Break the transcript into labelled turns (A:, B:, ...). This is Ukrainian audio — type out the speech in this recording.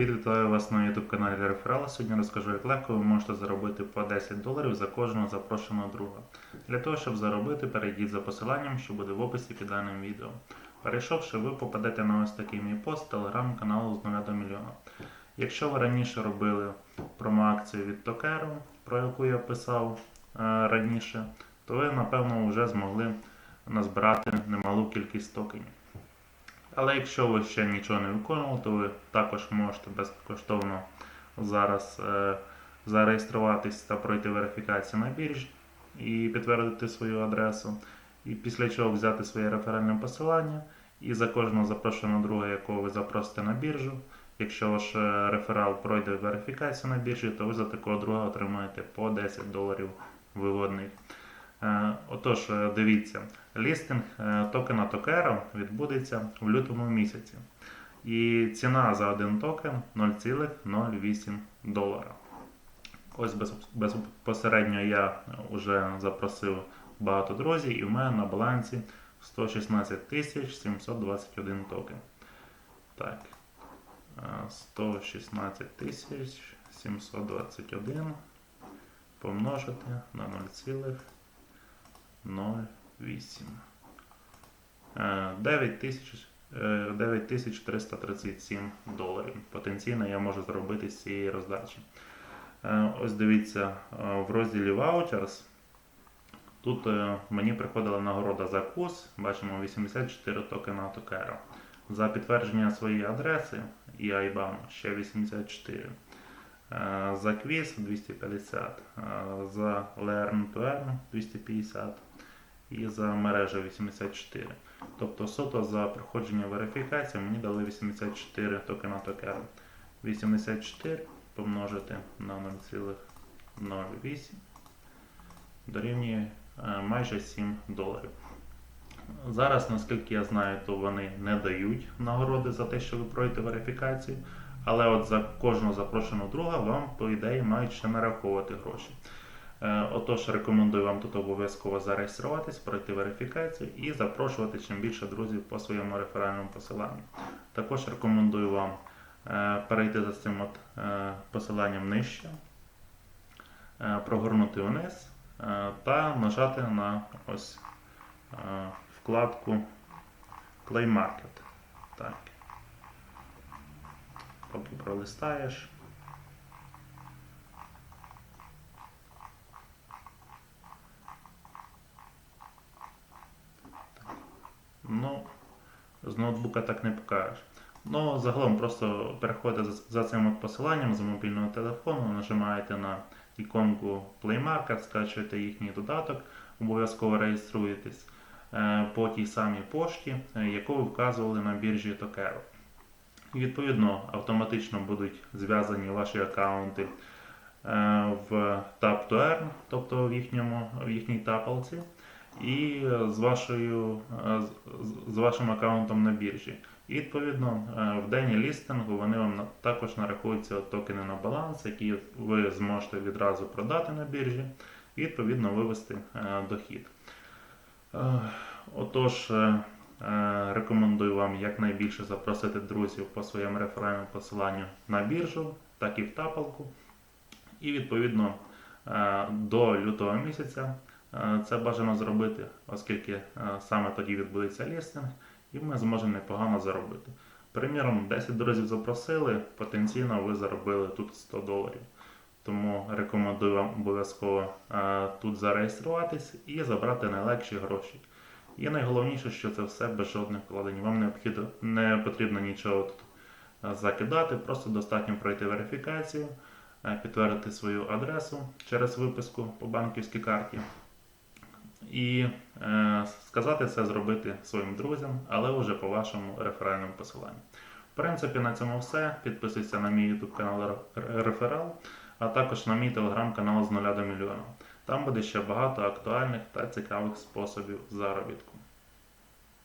A: Вітаю вас на YouTube каналі Реферал. Сьогодні розкажу, як легко ви можете заробити по 10 доларів за кожного запрошеного друга. Для того, щоб заробити, перейдіть за посиланням, що буде в описі під даним відео. Перейшовши, ви попадете на ось такий мій пост телеграм-каналу з 0 до мільйона. Якщо ви раніше робили промо-акцію від Токеру, про яку я писав е, раніше, то ви, напевно, вже змогли назбирати немалу кількість токенів. Але якщо ви ще нічого не виконували, то ви також можете безкоштовно зараз е, зареєструватись та пройти верифікацію на біржі і підтвердити свою адресу. І після чого взяти своє реферальне посилання і за кожного запрошеного друга, якого ви запросите на біржу. Якщо ваш е, реферал пройде верифікацію на біржі, то ви за такого друга отримаєте по 10 доларів виводних. Е, Отож, е, дивіться, лістинг е, токена Токера відбудеться в лютому місяці. І ціна за один токен 0,08 долара. Ось без, безпосередньо я вже запросив багато друзів, і в мене на балансі 116 тисяч 721 токен. Так. е, 116 тисяч 721 помножити на 0,08. 0,8. Е, 9 тисяч е, 9337 доларів. Потенційно я можу зробити з цієї роздачі. Е, Ось дивіться, е, в розділі Vouchers. Тут е, мені приходила нагорода за курс, бачимо 84 токена токера. За підтвердження своєї адреси і IBAN ще 84. Е, За квіз 250, е, за Learn to Earn 250 і за мережа 84. Тобто суто за проходження верифікації мені дали 84 токена токера. 84 помножити на 0,08 дорівнює е, майже 7 доларів. Зараз, наскільки я знаю, то вони не дають нагороди за те, що ви пройдете верифікацію. Але от за кожного запрошеного друга вам, по ідеї, мають ще нараховувати гроші. Е, Отож, рекомендую вам тут обов'язково зареєструватись, пройти верифікацію і запрошувати чим більше друзів по своєму реферальному посиланню. Також рекомендую вам е, перейти за цим от е, посиланням нижче, прогорнути вниз та нажати на ось вкладку Play Market. Так. Поки пролистаєш. Ну, з ноутбука так не покажеш. Ну, загалом просто переходите за, цим посиланням з мобільного телефону, нажимаєте на іконку Play Market, скачуєте їхній додаток, обов'язково реєструєтесь е, по тій самій пошті, е, яку ви вказували на біржі Tokero. Відповідно автоматично будуть зв'язані ваші аккаунти е, в Tap to Earn, тобто в, їхньому, в їхній тапалці, і з, вашою, е, з- вашим аккаунтом на біржі. І відповідно е, в день лістингу вони вам також нарахуються токени на баланс, які ви зможете відразу продати на біржі і відповідно вивести е, дохід. Е, Отож, е, Е, Рекомендую вам якнайбільше запросити друзів по своєму реферальному посиланню на біржу, так і в тапалку. І відповідно е, до лютого місяця е, це бажано зробити, оскільки е, саме тоді відбудеться лістинг, і ми зможемо непогано заробити. Приміром, 10 друзів запросили, потенційно ви заробили тут 100 доларів. Тому рекомендую вам обов'язково е, тут зареєструватись і забрати найлегші гроші. І найголовніше, що це все без жодних вкладень. Вам необхідно, не потрібно нічого тут е, закидати, просто достатньо пройти верифікацію, е, підтвердити свою адресу через виписку по банківській карті. І е, сказати це зробити своїм друзям, але вже по вашому реферальному посиланню. В принципі, на цьому все. Підписуйся на мій YouTube канал Ре- Реферал, а також на мій телеграм-канал з нуля до мільйона. Там буде ще багато актуальних та цікавих способів заробітку.